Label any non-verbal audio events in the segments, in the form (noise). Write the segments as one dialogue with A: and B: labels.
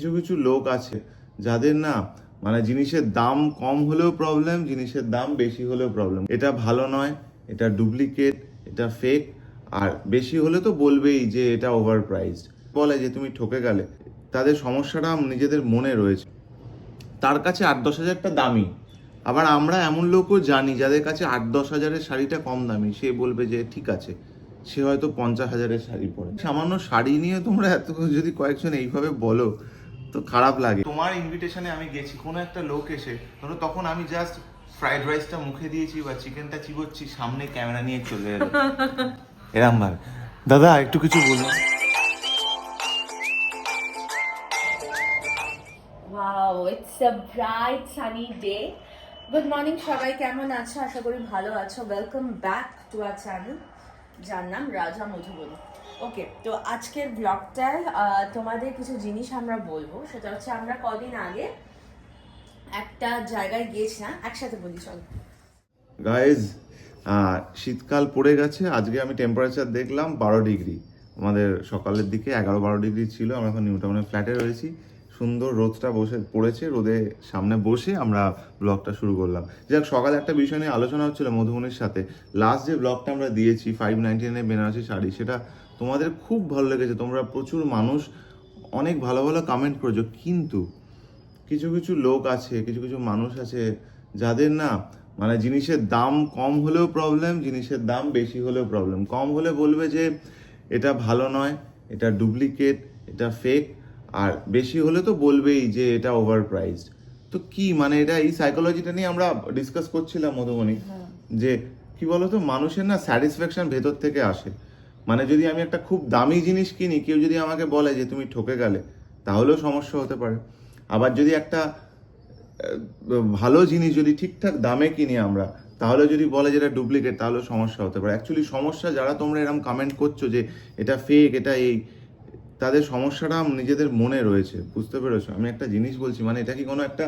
A: কিছু কিছু লোক আছে যাদের না মানে জিনিসের দাম কম হলেও প্রবলেম জিনিসের দাম বেশি হলেও প্রবলেম এটা ভালো নয়, এটা ডুপ্লিকেট এটা ফেক আর বেশি হলে তো বলবেই যে এটা ওভার প্রাইসড বলে যে তুমি ঠকে গেলে। তাদের সমস্যাটা নিজেদের মনে রয়েছে। তার কাছে আট দশ হাজারটা দামি। আবার আমরা এমন লোকও জানি যাদের কাছে আট দশ হাজারের শাড়িটা কম দামি। সে বলবে যে ঠিক আছে, সে হয়তো পঞ্চাশ হাজারের শাড়ি পরে। সামান্য শাড়ি নিয়ে তোমরা এত যদি কয়েকজন এইভাবে বলো তো খারাপ লাগে। তোমার ইনভিটেশনে আমি গেছি কোনো একটা লোক এসে ধরো তখন আমি জাস্ট ফ্রাইড রাইসটা মুখে দিয়েছি বা চিকেনটা চিবোচ্ছি সামনে ক্যামেরা নিয়ে চলে এলো। (laughs) এরম ভাবে দাদা একটু কিছু বলুন।
B: Wow it's a bright sunny day good morning সবাই কেমন আছো? আশা করি ভালো আছো। Welcome back to our channel যার নাম রাজা মধুবনী ওকে তো আজকের ব্লগটায় তোমাদের কিছু জিনিস আমরা বলব। সেটা হচ্ছে আমরা কদিন আগে একটা জায়গায় গিয়েছিলাম। একসাথে বলি, চল।
A: গাইজ শীতকাল পড়ে গেছে। আজকে আমি টেম্পারেচার দেখলাম বারো ডিগ্রি। আমাদের সকালের দিকে এগারো বারো ডিগ্রি ছিল। আমরা এখন নিউ টাউনের ফ্ল্যাটে রয়েছি। সুন্দর রোদটা বসে, পড়েছে। রোদে সামনে বসে আমরা ব্লগটা শুরু করলাম। যাক, সকালে একটা বিষয় নিয়ে আলোচনা হচ্ছিল মধুবনির সাথে। লাস্ট যে ব্লগটা আমরা দিয়েছি ফাইভ নাইনটি নাইনের বেনারসি শাড়ি, সেটা তোমাদের খুব ভালো লেগেছে। তোমরা প্রচুর মানুষ অনেক ভালো ভালো কমেন্ট করেছ। কিন্তু কিছু কিছু লোক আছে কিছু কিছু মানুষ আছে যাদের না মানে জিনিসের দাম কম হলেও প্রবলেম জিনিসের দাম বেশি হলেও প্রবলেম কম হলে বলবে যে এটা ভালো নয় এটা ডুপ্লিকেট এটা ফেক আর বেশি হলে তো বলবেই যে এটা ওভার প্রাইসড তো কি মানে এটা এই সাইকোলজিটা নিয়ে আমরা ডিসকাস করছিলাম মধুবনী যে কি বলতো মানুষের না স্যাটিসফ্যাকশন ভেতর থেকে আসে। মানে যদি আমি একটা খুব দামি জিনিস কিনি, কেউ যদি আমাকে বলে যে তুমি ঠকে গেলে, তাহলেও সমস্যা হতে পারে। আবার যদি একটা ভালো জিনিস যদি ঠিকঠাক দামে কিনি আমরা, তাহলে যদি বলে যেটা ডুপ্লিকেট তাহলেও সমস্যা হতে পারে। অ্যাকচুয়ালি সমস্যা যারা তোমরা এরকম কমেন্ট করছ যে এটা ফেক এটা এই, তাদের সমস্যাটা নিজেদের মনে রয়েছে। বুঝতে পেরেছ? আমি একটা জিনিস বলছি মানে এটা কি কোনো একটা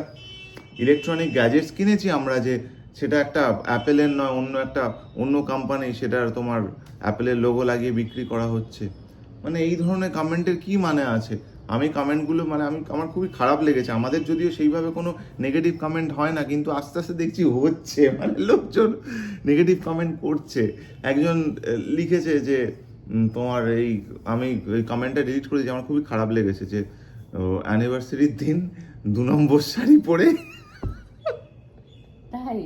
A: ইলেকট্রনিক গ্যাজেটস কিনেছি আমরা যে সেটা একটা অ্যাপেলের নয় অন্য একটা অন্য কোম্পানি সেটার তোমার অ্যাপেলের লোগো লাগিয়ে বিক্রি করা হচ্ছে। মানে এই ধরনের কমেন্টের কি মানে আছে? আমি কমেন্টগুলো মানে আমি, আমার খুবই খারাপ লেগেছে। আমাদের যদিও সেইভাবে কোনো নেগেটিভ কমেন্ট হয় না, কিন্তু আস্তে আস্তে দেখছি হচ্ছে। মানে লোকজন নেগেটিভ কমেন্ট করছে। একজন লিখেছে যে তোমার এই, আমি ওই কমেন্টটা ডিলিট করেছি, আমার খুবই খারাপ লেগেছে যে অ্যানিভার্সারির দিন দু নম্বর শাড়ি পরে
B: তাই?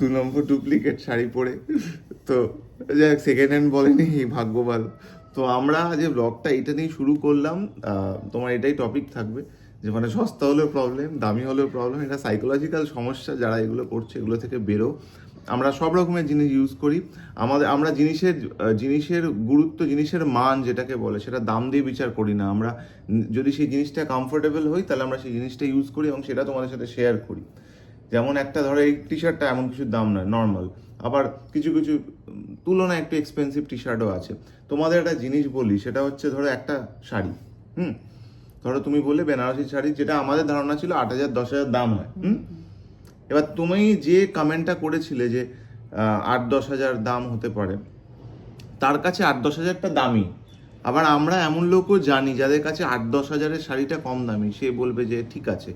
A: দু নম্বর ডুপ্লিকেট শাড়ি পরে। তো যাই হোক সেকেন্ড হ্যান্ড বলেনি এই ভাগ্য ভালো তো আমরা যে ব্লগটা এটা নিয়ে শুরু করলাম তোমার এটাই টপিক থাকবে। যে মানে সস্তা হলেও প্রবলেম দামি হলেও প্রবলেম এটা সাইকোলজিক্যাল সমস্যা যারা এগুলো করছে, এগুলো থেকে বেরো। আমরা সব রকমের জিনিস ইউজ করি। আমাদের, আমরা জিনিসের জিনিসের গুরুত্ব, জিনিসের মান যেটাকে বলে, সেটা দাম দিয়ে বিচার করি না। আমরা যদি সেই জিনিসটা কমফোর্টেবল হই, তাহলে আমরা সেই জিনিসটা ইউজ করি এবং সেটা তোমাদের সাথে শেয়ার করি। যেমন একটা ধরো এই টি শার্টটা এমন কিছু দাম নয় নর্মাল আবার কিছু কিছু তুলনায় একটু এক্সপেন্সিভ টি শার্টও আছে। তোমাদের একটা জিনিস বলি, সেটা হচ্ছে ধরো একটা শাড়ি, হুম? ধরো তুমি বললে বেনারসি শাড়ি, যেটা আমাদের ধারণা ছিল আট হাজার, দশ হাজার দাম হয়, হুম? এবার তুমি যে কমেন্টটা করেছিলে যে আট, দশ হাজার দাম হতে পারে, তার কাছে আট, দশ হাজারটা দামি। আবার আমরা এমন লোকও জানি যাদের কাছে আট, দশ হাজারের শাড়িটা কম দামি, সে বলবে যে ঠিক আছে।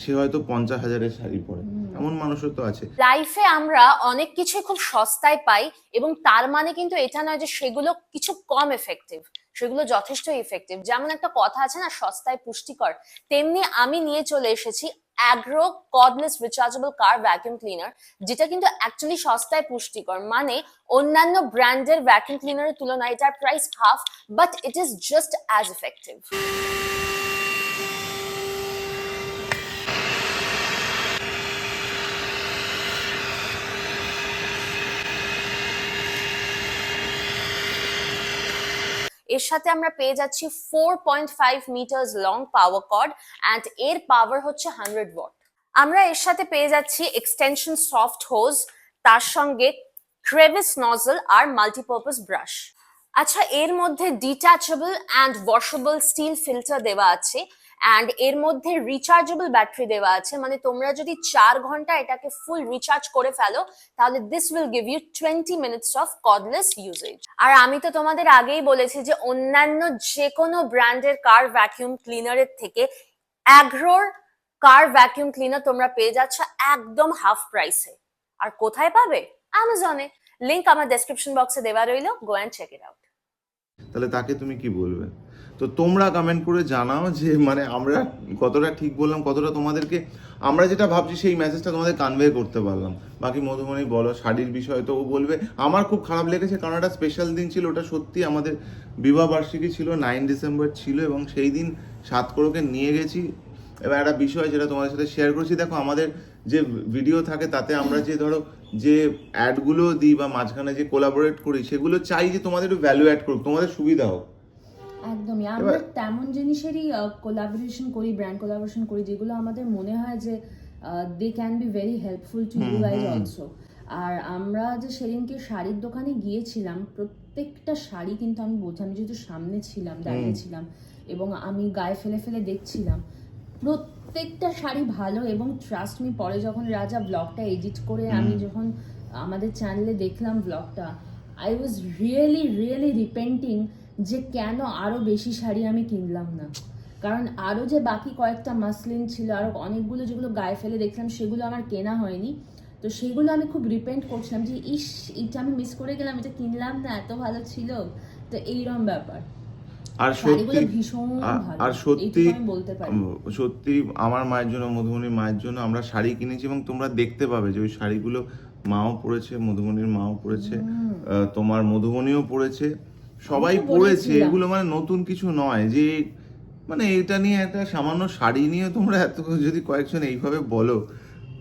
A: সে হয়তো পঞ্চাশ হাজারের শাড়ি পরে। এমন মানুষও তো আছে।
C: লাইফে আমরা অনেক কিছুই খুব সস্তায় পাই এবং তার মানে কিন্তু এটা নয় যে সেগুলো কিছু কম এফেক্টিভ সেগুলো যথেষ্ট ইফেক্টিভ যেমন একটা কথা আছে না, সস্তায় পুষ্টিকর। তেমনি আমি নিয়ে চলে এসেছি Agaro cordless rechargeable car vacuum cleaner যেটা কিন্তু অ্যাকচুয়ালি সস্তায় পুষ্টিকর। মানে অন্যান্য ব্র্যান্ডের ভ্যাকুয়াম ক্লিনারের তুলনায় এটার price half but it is just as effective এর সাথে আমরা পেয়ে যাচ্ছি four point five metres long power cord and এর পাওয়ার হচ্ছে হান্ড্রেড ওয়াট আমরা এর সাথে পেয়ে যাচ্ছি এক্সটেনশন সফট হোজ তার সঙ্গে ক্রেভিস নজল আর মাল্টিপারপাস ব্রাশ আচ্ছা এর মধ্যে detachable and washable steel filter দেওয়া আছে। অ্যান্ড এর মধ্যে রিচার্জেবল ব্যাটারি দেওয়া আছে। মানে তোমরা যদি চার ঘণ্টা এটাকে ফুল রিচার্জ করে ফেলো, তাহলে this will give you twenty minutes of cordless usage আর আমি তো তোমাদের আগেই বলেছি যে অন্যান্য যে কোনো ব্র্যান্ডের কার ভ্যাকিউম ক্লিনারের থেকে অ্যাগ্রোর কার ভ্যাকিউম ক্লিনার তোমরা পেয়ে যাচ্ছ একদম হাফ প্রাইসে আর কোথায় পাবে? অ্যামাজনে লিংক আমার ডেসক্রিপশন বক্সে দেওয়া রইল। Go and check it out
A: তাহলে তাকে তুমি কি বলবে? তো তোমরা কমেন্ট করে জানাও যে মানে আমরা কতটা ঠিক বললাম, কতটা তোমাদেরকে, আমরা যেটা ভাবছি সেই মেসেজটা তোমাদের কনভে করতে পারলাম। বাকি মধুমণি বলো, শাড়ির বিষয়ে তো ও বলবে। আমার খুব খারাপ লেগেছে কারণ একটা স্পেশাল দিন ছিল, ওটা সত্যি আমাদের বিবাহ বার্ষিকী ছিল নাইন ডিসেম্বর ছিল এবং সেই দিন সাত করোকে নিয়ে গেছি। এবার একটা বিষয় যেটা তোমাদের সাথে শেয়ার করছি, দেখো আমাদের যে ভিডিও থাকে, তাতে আমরা যে ধরো যে অ্যাডগুলো দিই বা মাঝখানে যে কোলাবোরেট করি, সেগুলো চাই যে তোমাদের একটু ভ্যালু অ্যাড করুক, তোমাদের সুবিধা হোক।
B: একদমই। আমরা তেমন জিনিসেরই কোলাবোরেশন করি ব্র্যান্ড কোলাবোরেশন করি যেগুলো আমাদের মনে হয় যে they can be very helpful to you guys also আর আমরা যে সেদিনকে শাড়ির দোকানে গিয়েছিলাম প্রত্যেকটা শাড়ি কিন্তু আমি বলছি আমি যেহেতু সামনে ছিলাম দাঁড়িয়েছিলাম এবং আমি গায়ে ফেলে ফেলে দেখছিলাম প্রত্যেকটা শাড়ি ভালো এবং ট্রাস্ট মি পরে যখন রাজা ব্লগটা এডিট করে আমি যখন আমাদের চ্যানেলে দেখলাম ব্লগটা I was really really repenting যে কেন আরও বেশি শাড়ি আমি কিনলাম না। কারণ আরও যে বাকি কয়েকটা মাসলিন ছিল আরও অনেকগুলো যেগুলো গায়ে ফেলে দেখলাম সেগুলো আমার কেনা হয়নি। তো সেগুলো আমি খুব রিপেন্ট করছিলাম যে ইস এটা আমি মিস করে গেলাম এটা কিনলাম না এত ভালো ছিল। তো এইরকম ব্যাপার।
A: আর সত্যি
B: ভীষণ
A: আর সত্যি সত্যি আমার মায়ের জন্য মধুমণির মায়ের জন্য আমরা শাড়ি কিনেছি এবং তোমরা দেখতে পাবে যে ওই শাড়িগুলো মাও পরেছে মধুমণির মাও পরেছে তোমার মধুমণিও পরেছে। সবাই
B: বলেছিলাম।
A: এগুলো মানে নতুন কিছু নয় যে মানে এটা নিয়ে একটা সামান্য শাড়ি নিয়ে তোমরা এত যদি কয়েকজন এইভাবে বলো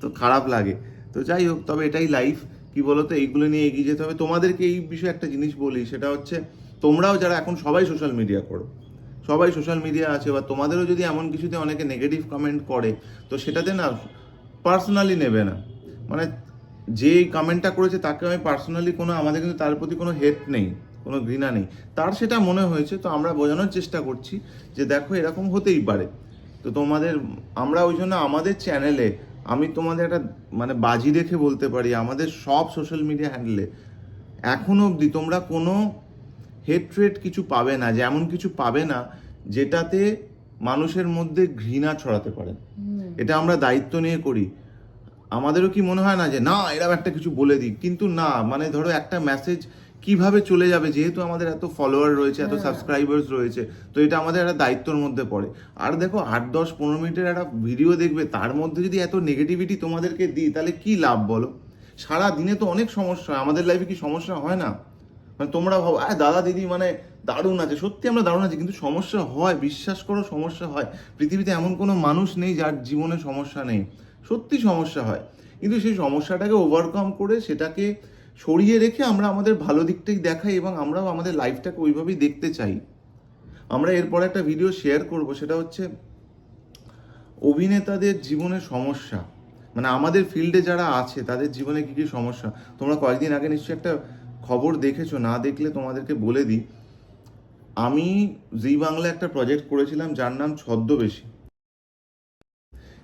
A: তো খারাপ লাগে। তো যাই হোক তবে এটাই লাইফ কি বলো তো এইগুলো নিয়ে এগিয়ে যেতে হবে। তোমাদেরকে এই বিষয়ে একটা জিনিস বলি সেটা হচ্ছে তোমরাও যারা এখন সবাই সোশ্যাল মিডিয়া করো সবাই সোশ্যাল মিডিয়া আছে বা তোমাদেরও যদি এমন কিছুতে অনেকে নেগেটিভ কমেন্ট করে তো সেটাতে না পার্সোনালি নেবে না। মানে যে কমেন্টটা করেছে তাকে আমি পার্সোনালি কোনো আমাদের কিন্তু তার প্রতি কোনো হেট নেই। কোনো ঘৃণা নেই। তার সেটা মনে হয়েছে তো আমরা বোঝানোর চেষ্টা করছি যে দেখো এরকম হতেই পারে। তো তোমাদের আমরা ওই জন্য আমাদের চ্যানেলে আমি তোমাদের একটা মানে বাজি রেখে বলতে পারি আমাদের সব সোশ্যাল মিডিয়া হ্যান্ডেলে এখনও অবধি তোমরা কোনো হেট্রেট কিছু পাবে না যেমন কিছু পাবে না যেটাতে মানুষের মধ্যে ঘৃণা ছড়াতে পারে। এটা আমরা দায়িত্ব নিয়ে করি। আমাদেরও কি মনে হয় না যে না এরকম একটা কিছু বলে দিই কিন্তু না মানে ধরো একটা মেসেজ কীভাবে চলে যাবে? যেহেতু আমাদের এত ফলোয়ার রয়েছে এত সাবস্ক্রাইবার্স রয়েছে তো এটা আমাদের একটা দায়িত্বর মধ্যে পড়ে। আর দেখো আট দশ পনেরো মিনিটের একটা ভিডিও দেখবে তার মধ্যে যদি এত নেগেটিভিটি তোমাদেরকে দিই তাহলে কি লাভ বলো? সারা দিনে তো অনেক সমস্যা হয়। আমাদের লাইফে কি সমস্যা হয় না? মানে তোমরা ভাবো আহ দাদা দিদি মানে দারুণ আছে। সত্যি আমরা দারুণ আছি কিন্তু সমস্যা হয় বিশ্বাস করো সমস্যা হয়। পৃথিবীতে এমন কোনো মানুষ নেই যার জীবনে সমস্যা নেই। সত্যি সমস্যা হয়। কিন্তু সেই সমস্যাটাকে ওভারকাম করে সেটাকে সরিয়ে রেখে আমরা আমাদের ভালো দিকটাই দেখাই এবং আমরাও আমাদের লাইফটাকে ওইভাবেই দেখতে চাই। আমরা এরপর একটা ভিডিও শেয়ার করব, সেটা হচ্ছে অভিনেতাদের জীবনে সমস্যা। মানে আমাদের ফিল্ডে যারা আছে, তাদের জীবনে কি কী সমস্যা? তোমরা কয়েকদিন আগে নিশ্চয়ই একটা খবর দেখেছ, না দেখলে তোমাদেরকে বলে দিই। আমি জি বাংলা একটা প্রজেক্ট করেছিলাম, যার নাম ছদ্মবেশী।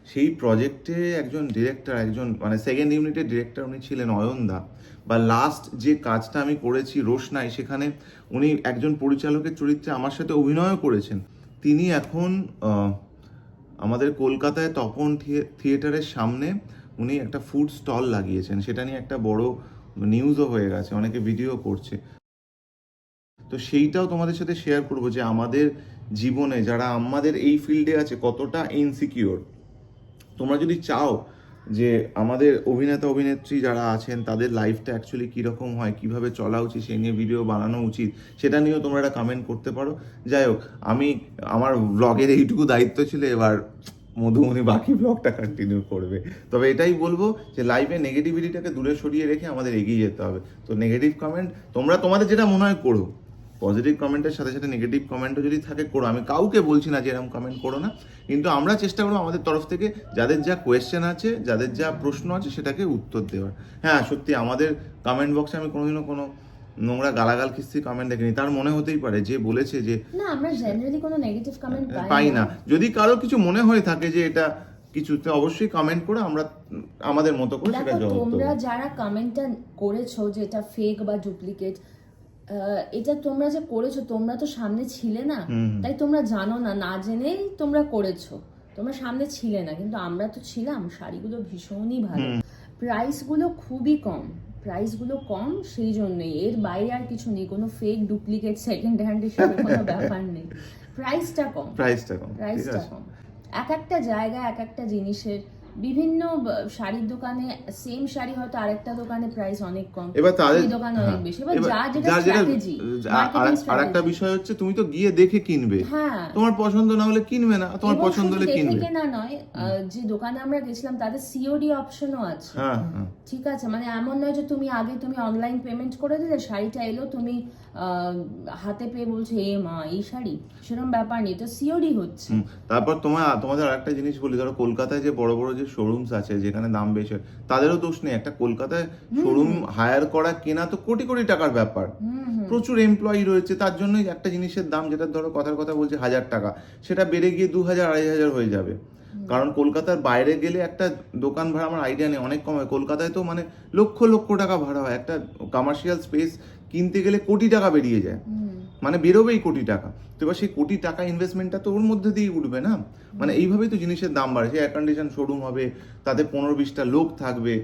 A: সেই প্রজেক্টে একজন ডিরেক্টর একজন মানে সেকেন্ড ইউনিটের ডিরেক্টর উনি ছিলেন অয়নদা। বা লাস্ট যে কাজটা আমি করেছি রোশনাই, সেখানে উনি একজন পরিচালকের চরিত্রে আমার সাথে অভিনয়ও করেছেন। তিনি এখন আমাদের কলকাতায় তপন থিয়ে- থিয়েটারের সামনে উনি একটা ফুড স্টল লাগিয়েছেন। সেটা নিয়ে একটা বড় নিউজও হয়ে গেছে, অনেকে ভিডিও করছে। তো সেইটাও তোমাদের সাথে শেয়ার করব যে আমাদের জীবনে যারা আমাদের এই ফিল্ডে আছে, কতটা ইনসিকিওর তোমরা যদি চাও যে আমাদের অভিনেতা, অভিনেত্রী যারা আছেন, তাদের লাইফটা অ্যাকচুয়ালি কীরকম হয়, কীভাবে চলা উচিত সেই নিয়ে ভিডিও বানানো উচিত, সেটা নিয়েও তোমরা একটা কমেন্ট করতে পারো। যাই হোক, আমি, আমার ব্লগের এইটুকু দায়িত্ব ছিল, এবার মধুমণি বাকি ব্লগটা কন্টিনিউ করবে। তবে এটাই বলব যে লাইফে নেগেটিভিটিটাকে দূরে সরিয়ে রেখে আমাদের এগিয়ে যেতে হবে। তো নেগেটিভ কমেন্ট তোমরা তোমাদের যেটা মনে হয় করো। পজিটিভ কমেন্টের সাথে সাথে নেগেটিভ কমেন্টও যদি থাকে করো। আমি কাউকে বলছি না যে এরকম কমেন্ট করো না। কিন্তু আমরা চেষ্টা করব আমাদের তরফ থেকে যাদের যা কোয়েশ্চেন আছে যাদের যা প্রশ্ন আছে সেটাকে উত্তর দেওয়ার। হ্যাঁ সত্যি আমাদের কমেন্ট বক্সে আমি কোনোদিনও কোনো নোংরা গালাগাল কিস্তি কমেন্ট দেখেনি। তার মনে হতেই পারে যে বলেছে যে
B: না আমরা জেনারেলি কোনো নেগেটিভ কমেন্ট
A: পাই না। যদি কারও কিছু মনে হয়ে থাকে যে এটা কিছুতে অবশ্যই কমেন্ট করে আমরা আমাদের মতো করে সেটা জবাব
B: তোমরা যারা কমেন্টটা করেছ যে এটা ফেক বা ডুপ্লিকেট এটা তোমরা যে করেছ তোমরা তো সামনে ছিলে না। তাই তোমরা জানো না না জেনেই তোমরা করেছ। তোমরা সামনে ছিলে না কিন্তু আমরা তো ছিলাম শাড়িগুলো ভীষণই ভালো। প্রাইসগুলো খুবই কম প্রাইসগুলো কম সেই জন্যই। এর বাইরে আর কিছু নেই কোনো ফেক ডুপ্লিকেট সেকেন্ড হ্যান্ড হিসেবে কোনো ব্যাপার নেই। (laughs) প্রাইসটা কম।
A: প্রাইসটা কম
B: প্রাইসটা কম। এক একটা জায়গা এক একটা জিনিসের বিভিন্ন শাড়ির দোকানে সেম শাড়ি হয়তো আরেকটা দোকানে প্রাইস অনেক কম।
A: এবার তাদের
B: দোকানে অনেক
A: হ্যাঁ,
B: বেশি। এবার যার যেটা স্ট্র্যাটেজি
A: আর- আর- আর একটা বিষয় হচ্ছে তুমি তো গিয়ে দেখে কিনবে।
B: হ্যাঁ।
A: তোমার পছন্দ না হলে কিনবে না তোমার পছন্দ হলে
B: দেখে
A: কিনবে।
B: কেনা নয় যে দোকানে আমরা গেছিলাম তাদের সিওডি অপশনও আছে।
A: হ্যাঁ হ্যাঁ।
B: ঠিক আছে মানে এমন নয় যে তুমি আগে তুমি অনলাইন পেমেন্ট করে দিলে শাড়িটা এলো তুমি হাতে পেয়ে বলছো এ মা এই শাড়ি? সেরকম ব্যাপার নেই তো সিওডি হচ্ছে।
A: তারপর তোমার তোমাদের আরেকটা জিনিস বলি ধরো কলকাতায় যে বড় বড় যে শোরুমস আছে যেখানে দাম বেশি হয়, তাদেরও দোষ নেই। একটা কলকাতায় শোরুম হায়ার করা কেনা তো কোটি কোটি টাকার ব্যাপার। প্রচুর এমপ্লয়ি রয়েছে তার জন্যই একটা জিনিসের দাম যেটা ধরো কথার কথা বলছে হাজার টাকা সেটা বেড়ে গিয়ে দু হাজার আড়াই হাজার হয়ে যাবে। কারণ কলকাতার বাইরে গেলে একটা দোকান ভাড়া আমার আইডিয়া নেই অনেক কম হয়। কলকাতায় তো মানে লক্ষ লক্ষ টাকা ভাড়া হয়। একটা কমার্শিয়াল স্পেস কিনতে গেলে কোটি টাকা বেরিয়ে যায়। মানে বেরোবেই কোটি টাকা। তো এবার সেই কোটি টাকা ইনভেস্টমেন্টটা তো ওর মধ্যে দিয়েই উঠবে না? মানে এইভাবেই তো জিনিসের দাম বাড়ে। এয়ার কন্ডিশন শোরুম হবে তাতে পনেরো বিশটা লোক থাকবে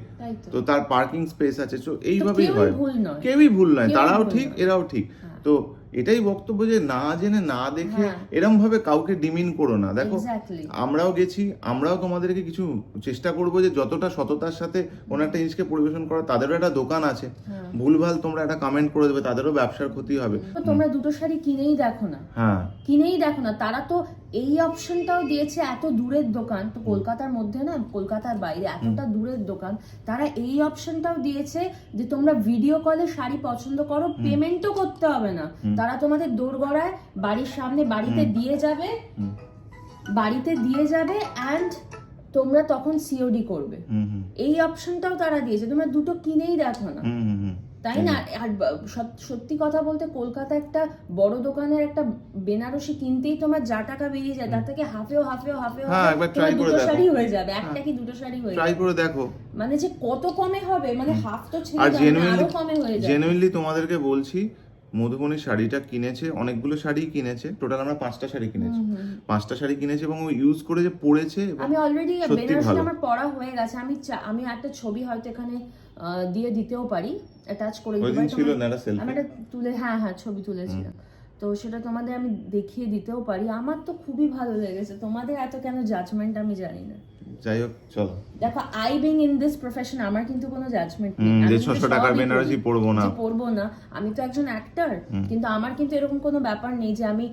B: তো।
A: তার পার্কিং স্পেস আছে। তো এইভাবেই হয়। কেউই ভুল নয়। তারাও ঠিক এরাও ঠিক।
B: হ্যাঁ।
A: তো এটাই বক্তব্য যে না জেনে না দেখে
B: এরকম
A: এরম ভাবে কাউকে ডিমিন করো না। দেখো আমরাও গেছি আমরাও তোমাদেরকে কিছু চেষ্টা করব যে যতটা সততার সাথে কোনো একটা জিনিসকে পরিবেশন করা তাদেরও একটা দোকান আছে।
B: হ্যাঁ।
A: ভুলভাল তোমরা একটা কমেন্ট করে দেবে তাদেরও ব্যবসার ক্ষতি হবে।
B: তোমরা দুটো শাড়ি কিনেই দেখো না।
A: হ্যাঁ।
B: কিনেই দেখো না তারা তো এই অপশনটাও দিয়েছে এত দূরের দোকান তো কলকাতার মধ্যে না কলকাতার বাইরে এতটা দূরের দোকান তারা এই অপশনটাও দিয়েছে যে তোমরা ভিডিও কলে শাড়ি পছন্দ করো পেমেন্টও করতে হবে না। তারা তোমাদের দোরগড়ায় বাড়ির সামনে বাড়িতে দিয়ে যাবে বাড়িতে দিয়ে যাবে অ্যান্ড তোমরা তখন সিওডি করবে। এই অপশনটাও তারা দিয়েছে তোমরা দুটো কিনেই দেখো না। তাই না? আর সত্যি কথা বলতে কলকাতা একটা বড় দোকানের একটা বেনারসি কিনতেই তোমার যা টাকা বেরিয়ে যায় তার থেকে হাফেও হাফেও হাফেও
A: হ্যাঁ, একবার try করে
B: দুটো। শাড়ি হয়ে যাবে একটা কি দুটো শাড়ি হয়ে
A: ট্রাই করে দেখো।
B: মানে যে কত কমে হবে মানে হাফ তো ছেড়ে
A: আর
B: মানে
A: জেনুইনলি
B: আরও কমে হয়ে যাবে।
A: জেনুইনলি তোমাদেরকে বলছি মধুবনী শাড়িটা কিনেছে অনেকগুলো শাড়ি কিনেছে টোটাল আমরা পাঁচটা শাড়ি কিনেছি। পাঁচটা শাড়ি কিনেছে এবং ও ইউজ করে যে এবং
B: আমি অলরেডি বেনারসি আমার পড়া হয়ে গেছে আমি আমি একটা ছবি হয়তো এখানে দিয়ে দিতেও পারি অ্যাটাচ করে দিতে পারি।
A: ছিল না সেলফি
B: তুলে হ্যাঁ হ্যাঁ ছবি তুলেছিলাম। তো সেটা তোমাদের আমি দেখিয়ে দিতেও পারি। আমার তো খুবই ভালো লেগেছে। তোমাদের এত কেন জাজমেন্ট আমি জানি না।
A: যাই হোক চলো।
B: দেখো I being in this profession আমার কিন্তু কোনো জাজমেন্ট নেই। আমি
A: যে 600 টাকার বেনারসি। পরবো না।
B: পরবো না। আমি তো একজন অ্যাক্টর কিন্তু আমার কিন্তু এরকম কোনো ব্যাপার নেই যে আমি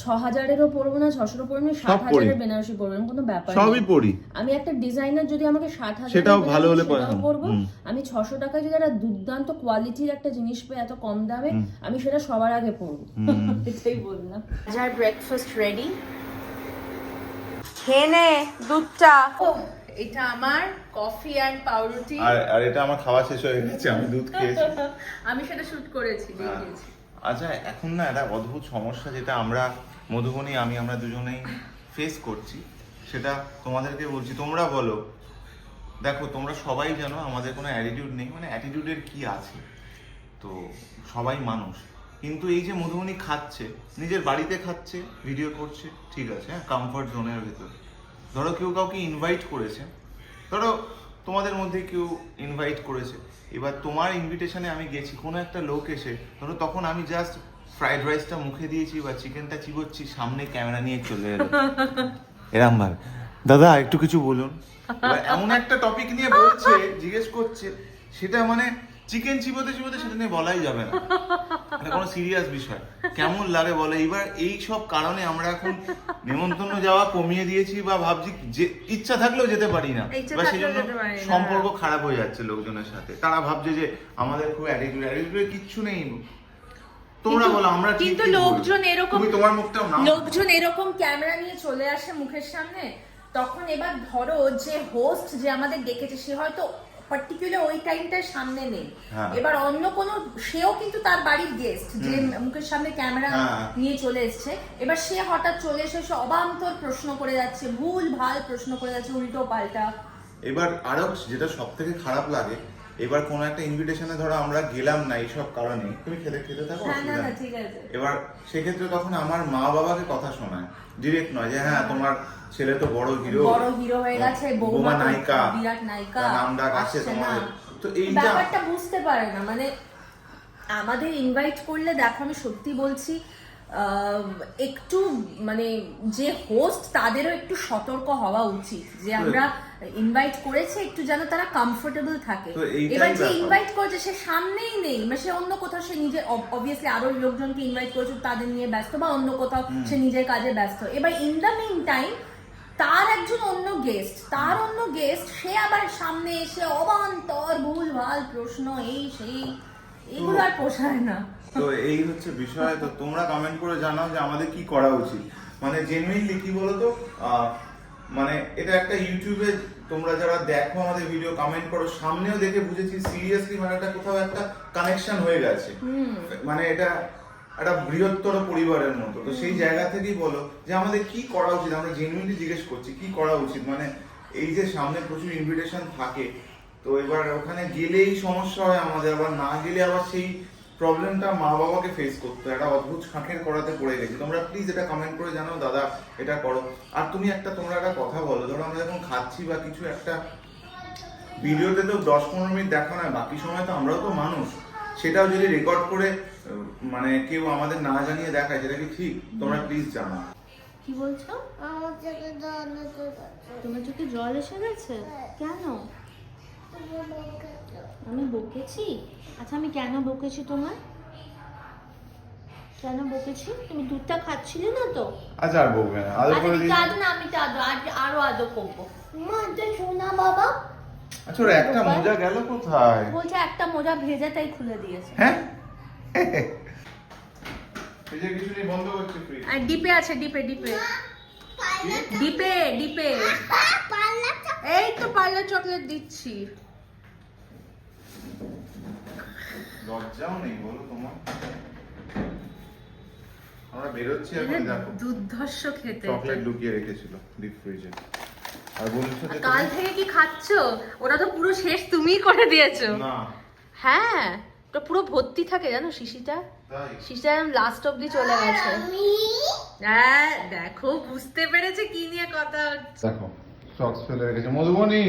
B: ছ হাজারেরও পরবো না ছশোরও পরবো না সাত
A: পরি।
B: হাজারের বেনারসি পরবো এরকম কোনো ব্যাপার
A: সবই
B: আমি একটা ডিজাইনার যদি আমাকে ষাট হাজার
A: সেটাও ভালো হলে
B: পরবো। আমি ছশো টাকায় যদি একটা দুর্দান্ত কোয়ালিটির একটা জিনিস পেয়ে এত কম দামে আমি সেটা সবার আগে পরবো এটাই বললাম। যার ব্রেকফাস্ট রেডি খেয়ে নে দুধটা। ও এটা আমার কফি অ্যান্ড পাউরুটি।
A: আর আর এটা আমার খাওয়া শেষ হয়ে গেছে আমি দুধ খেয়েছি। (laughs)
B: আমি সেটা শুট করেছি দেখিয়েছি
A: আচ্ছা এখন না একটা অদ্ভুত সমস্যা যেটা আমরা মধুবনী আমি আমরা দুজনেই ফেস করছি সেটা তোমাদেরকে বলছি। তোমরা বলো দেখো তোমরা সবাই জানো আমাদের কোনো অ্যাটিটিউড নেই মানে অ্যাটিটিউডের কি আছে? তো সবাই মানুষ। কিন্তু এই যে মধুবনী খাচ্ছে, নিজের বাড়িতে খাচ্ছে ভিডিও করছে, ঠিক আছে হ্যাঁ কমফর্ট জোনের ভেতর। ধরো কেউ কাউকে ইনভাইট করেছে, ধরো তোমাদের মধ্যে কেউ ইনভাইট করেছে, এবার তোমার ইনভিটেশনে আমি গেছি, কোনো একটা লোক এসে, ধরো তখন আমি জাস্ট ফ্রাইড রাইসটা মুখে দিয়েছি, বা চিকেনটা চিবোচ্ছি, সামনে ক্যামেরা নিয়ে চলে এলো। এরম ভাবে। দাদা, একটু কিছু বলুন। এমন একটা টপিক নিয়ে বলছে, জিজ্ঞেস করছে, সেটা মানে চিকেন চিবোতে চিবোতে সেটা নিয়ে বলাই যাবে না। এটা কোনো সিরিয়াস বিষয়। কেমন লাগে বলে? এবার এই সব কারণে আমরা এখন নেমন্তন্ন যাওয়া কমিয়ে দিয়েছি বা ভাবছি যে ইচ্ছা থাকলেও যেতে পারি না। বা সেই জন্য
B: না।
A: সম্পর্ক খারাপ হয়ে যাচ্ছে লোকজনের সাথে। তারা ভাবছে যে আমাদের খুব অ্যাটিটিউড কিচ্ছু নেই। তোমরা বলো আমরা
B: কিন্তু লোকজন এরকম-
A: তুমি তোমার মুখটাও নাও।
B: লোকজন এরকম ক্যামেরা নিয়ে চলে আসে মুখের সামনে তখন এবার ধরো যে হোস্ট যে আমাদের ডেকেছে সে হয়তো পার্টিকুলার ওই টাইমটার সামনে নেই
A: হ্যাঁ।
B: এবার অন্য কোনো সেও কিন্তু তার বাড়ির গেস্ট যে মুখের সামনে ক্যামেরা। নিয়ে চলে এসছে এবার সে হঠাৎ চলে এসে সে অবান্তর প্রশ্ন করে যাচ্ছে ভুল ভালো প্রশ্ন করে যাচ্ছে উল্টো পাল্টা
A: এবার আরও যেটা সব থেকে খারাপ লাগে এবার কোনো একটা ইনভিটেশনে ধরো আমরা গেলাম না এইসব কারণে তুমি খেতে খেতে থাকো
B: হ্যাঁ
A: এবার সেক্ষেত্রে তখন আমার মা বাবাকে কথা শোনায়। ডিরেক্ট নয় যে হ্যাঁ তোমার ছেলে তো বড় হিরো
B: বড় হিরো হয়ে গেছে বৌমা
A: নায়িকা।
B: বিরাট নায়িকা।
A: নাম ডাক আছে। তোমাদের। তো এইটা
B: ব্যাপারটা বুঝতে পারে না। মানে আমাদের ইনভাইট করলে দেখো আমি সত্যি বলছি একটু মানে যে হোস্ট তাদেরও একটু সতর্ক হওয়া উচিত যে আমরা ইনভাইট করেছে একটু যেন তারা কমফোর্টেবল থাকে। এবার যে ইনভাইট করেছে সে সামনেই নেই। মানে সে অন্য কোথাও সে নিজে অবভিয়াসলি আরও লোকজনকে ইনভাইট করেছে তাদের নিয়ে ব্যস্ত বা অন্য কোথাও সে নিজের কাজে ব্যস্ত। এবার ইন দ্য মিন টাইম তার একজন অন্য গেস্ট তার অন্য গেস্ট সে আবার সামনে এসে অবান্তর ভুল ভালো প্রশ্ন এই সেই এগুলো আর পোষায় না।
A: তো এই হচ্ছে বিষয় তো তোমরা কমেন্ট করে জানাও যে আমাদের কি করা উচিত। মানে জেনুইনলি কি বলতো? মানে এটা একটা ইউটিউবে তোমরা যারা দেখো আমাদের ভিডিও কমেন্ট করো সামনেও দেখে বুঝেছি সিরিয়াসলি মানে একটা কোথাও একটা কানেকশন হয়ে গেছে। মানে এটা একটা বৃহত্তর পরিবারের মতো। তো সেই জায়গা থেকেই বলো যে আমাদের কি করা উচিত? আমরা জেনুইনলি জিজ্ঞেস করছি কি করা উচিত? মানে এই যে সামনে প্রচুর ইনভিটেশন থাকে তো এবার ওখানে গেলেই সমস্যা হয় আমাদের আবার না গেলে আবার সেই প্রবলেমটা মা বাবাকে ফেস করতে হয়। একটা অদ্ভুত শাঁখের করাতে পড়ে গেছি। তোমরা প্লিজ এটা কমেন্ট করে জানাও দাদা এটা করো। আর তুমি একটা তোমরা একটা কথা বলো ধরো আমরা যখন খাচ্ছি বা কিছু একটা ভিডিওতে তো দশ পনেরো মিনিট দেখা নয় বাকি সময় তো আমরাও তো মানুষ। সেটাও যদি রেকর্ড করে মানে কেউ আমাদের না জানিয়ে দেখায় সেটা কি ঠিক? তোমরা প্লিজ জানাও।
B: কি বলছো?
D: আমার চোখে জল এসে গেছে।
B: তোমার চোখে জল এসে গেছে? কেন?
D: তুমি বকেছো।
B: আমি বকেছি? আচ্ছা আমি কেন বকেছি তোমার কেন বকেছি? তুমি দুধটা খাচ্ছিলে না তো?
A: আচ্ছা আর বলবে না। আদর
B: আচ্ছা
A: করে দিই
B: আদো না আমি তো আদো আজ আরও আদো করব।
D: মা, এটা শোনা বাবা।
A: আচ্ছা ওর একটা মোজা গেল কোথায়?
B: বলছে একটা মোজা ভেজে তাই খুলে দিয়েছে।
A: হ্যাঁ? এই যে কিছু নেই বন্ধ করছে ফ্রিজ
B: আর ডিপে আছে ডিপে ডিপে। ডিপে ডিপে। এই তো পার্লার চকলেট দিচ্ছি।
A: লজ্জাও নেই বলো তোমার। আমরা বেরোচ্ছি এখন দেখো।
B: দুর্ধর্ষ খেতে।
A: চকলেট লুকিয়ে রেখেছিল ডিপ ফ্রিজে আর বলছো যে
B: কাল থেকে কি খাচ্ছো? ওটা তো পুরো শেষ তুমিই করে দিয়েছ।
A: না।
B: হ্যাঁ তো পুরো ভর্তি থাকে জানো শিশিটা? শিশিটা লাস্ট অব্দি চলে গেছে। হ্যাঁ দেখো বুঝতে পেরেছে কি নিয়ে কথা হচ্ছে।
A: দেখো সক্স ফেলে রেখেছে। মধুবনী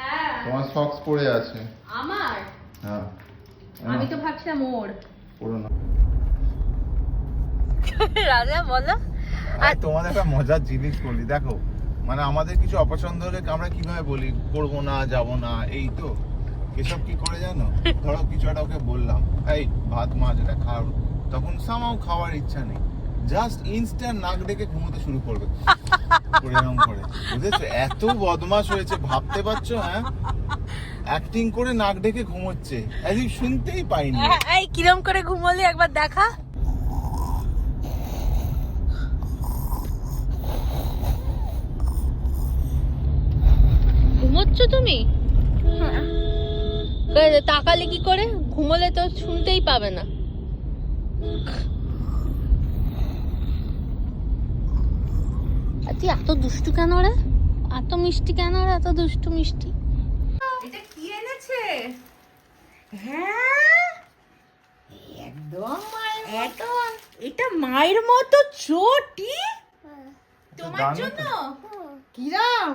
B: হ্যাঁ।
A: তোমার সক্স পড়ে আছে।
B: আমার?
A: হ্যাঁ।
B: আমি তো ভাবছিলাম ওর।
A: না। (laughs)
B: রাজা বলো।
A: আর তোমাদের একটা মজার জিনিস বলি দেখো মানে আমাদের কিছু অপছন্দ হলে আমরা কীভাবে বলি করব না যাব না? এই তো। এসব কি করে জানো? (laughs) ধরো কিছু একটা ওকে বললাম এই ভাত মাছ এটা খাও। তখন সামাও খাওয়ার ইচ্ছা নেই। জাস্ট ইনস্ট্যান্ট নাক ডেকে ঘুমোতে শুরু করবে। করে এরম করে। বুঝেছ? এত বদমাশ হয়েছে ভাবতে পারছ হ্যাঁ? অ্যাক্টিং করে নাক ডেকে ঘুমোচ্ছে। এদিক শুনতেই পাইনি।
B: এই কিরম করে ঘুমোলি একবার দেখা? ঘুমোচ্ছ তুমি? তাকালে কি করে? ঘুমোলে তো শুনতেই পাবে না। তুই এত দুষ্টু কেন রে? এত মিষ্টি কেন রে? এত দুষ্টু মিষ্টি। এটা কি এনেছে? হ্যাঁ? একদম এটা মায়ের মতো চটি? তোমার জন্য?
E: কিরাম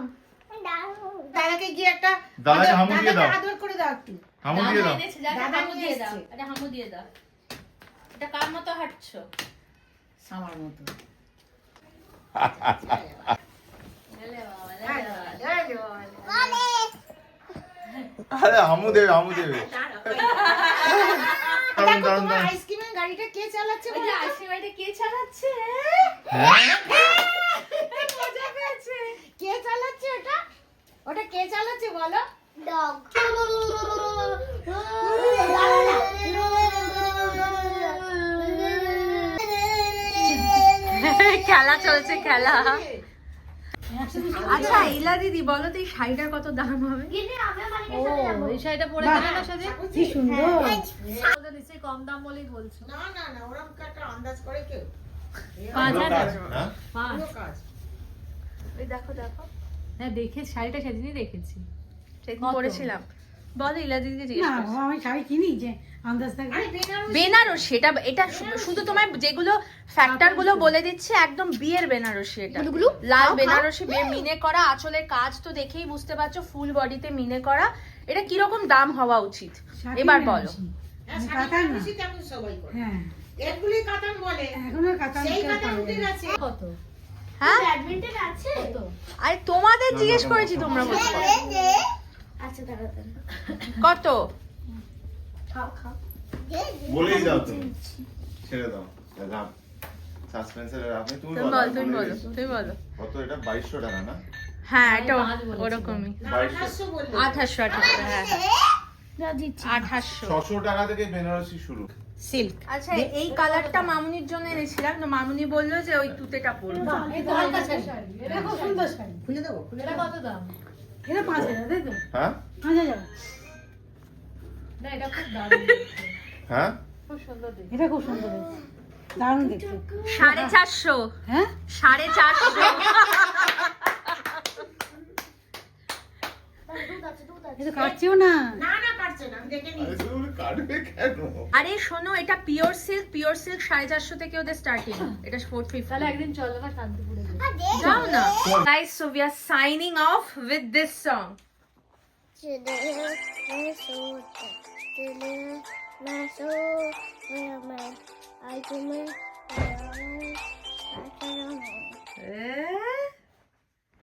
E: দাদাকে গিয়ে একটা
A: দাদাকে হামু দিয়ে দাও।
E: আদর করে দাও একটু।
A: হামু দিয়ে দাও।
E: দাদা
B: হামু দিয়ে দাও। এটা হামু দিয়ে দাও। এটা কার মতো হাঁটছো?
E: আমার মতো।
A: আরে দেবে দেবে।
E: আইসক্রিমের গাড়িটা কে চালাচ্ছে
B: কে চালাচ্ছে?
A: হ্যাঁ?
E: কে চালাচ্ছে ওটা? ওটা কে চালাচ্ছে বলো.
B: খেলা চলছে খেলা। আচ্ছা ইলা দিদি বলো তো এই শাড়িটার কত দাম হবে?
E: ও এই শাড়িটা পরে না সাথে?
F: কি সুন্দর।
E: ওটা নিশ্চয়ই কম দাম বলেই বলছো।
F: না না না ওরকম একটা আন্দাজ করে কেউ।
E: পাঁচ হাজার।
A: হ্যাঁ?
E: পাঁচ।
B: ওই দেখো দেখো।
E: হ্যাঁ দেখে শাড়িটা সেদিনই দেখেছি।
B: সেদিন? পরেছিলাম। বলো ইলা দিদি
F: না বাবা, আমি শাড়ি কিনি যে আন্দাজ থাকে
B: বেনারসি এটা এটা শুধু তোমায় যেগুলো ফ্যাক্টরগুলো বলে দিচ্ছে একদম বিয়ের বেনারসি এটা লাল বেনারসি বিয়ে মিনে করা আঁচলের কাজ তো দেখেই বুঝতে পারছ ফুল বডিতে মিনে করা এটা কীরকম দাম হওয়া উচিত এবার বলো
F: হ্যাঁ, কাতান না।
G: তেমন সবাই করে
F: হ্যাঁ
G: এগুলি কাতান বলে
F: এখন আর কাতান
G: সেই কাতান উঠে গেছে
E: কত
B: হ্যাঁ
D: ব্যাডমিন্টন আছে
B: আরে তোমাদের জিজ্ঞেস করেছি তোমরা বলছো
D: আচ্ছা
B: কত?
D: খাও খাও।
A: বলেই দাও তুমি। ছেড়ে দাও। লাভ সাসপেন্সের আপনি তুমি
B: তুমি
A: বলো,
B: বলো তুমি
A: বলো
B: তুমি বলো।
A: কত এটা? বাইশশো টাকা না?
B: হ্যাঁ এটা ওরকমই।
G: না
A: বাইশশো
G: আঠাশশো বললে।
B: আঠাশশো আঠাশশো হ্যাঁ
A: ছশো টাকা থেকে বেনারসি শুরু।
F: সিল্ক।
B: আচ্ছা এই কালারটা মামুনির জন্য এনেছিলাম তো মামুনি বলল যে ওই তুতেটা পরবো।
E: এই তো হালকা শাড়ি?
F: এটা খুব সুন্দর শাড়ি।
G: খুলে দেবো খুলে
E: কত দাম?
F: এটা পাঁচ হাজার তাই তো?
A: হ্যাঁ?
F: পাঁচ হাজার।
E: না এটা খুব দারুণ (laughs)
A: হ্যাঁ?
E: খুব সুন্দর
F: এটা খুব সুন্দর দারুণ দেখতে।
B: সাড়ে চারশো।
F: হ্যাঁ?
B: সাড়ে চারশো। (laughs)
D: দুধ আছে দুধ আছে।
F: এটা কাটছিও না।
G: না না কাটছে না দেখে
A: আরে কাটবে কেন?
B: আরে শোনো এটা পিওর সিল্ক পিওর সিল্ক সাড়ে চারশো থেকে ওদের স্টার্টিং এটা ফোর
E: তাহলে
B: ফিফটি
E: একদিন চলো না শান্তিপুরে
B: যাও না। Guys so we are signing off with this song
D: चले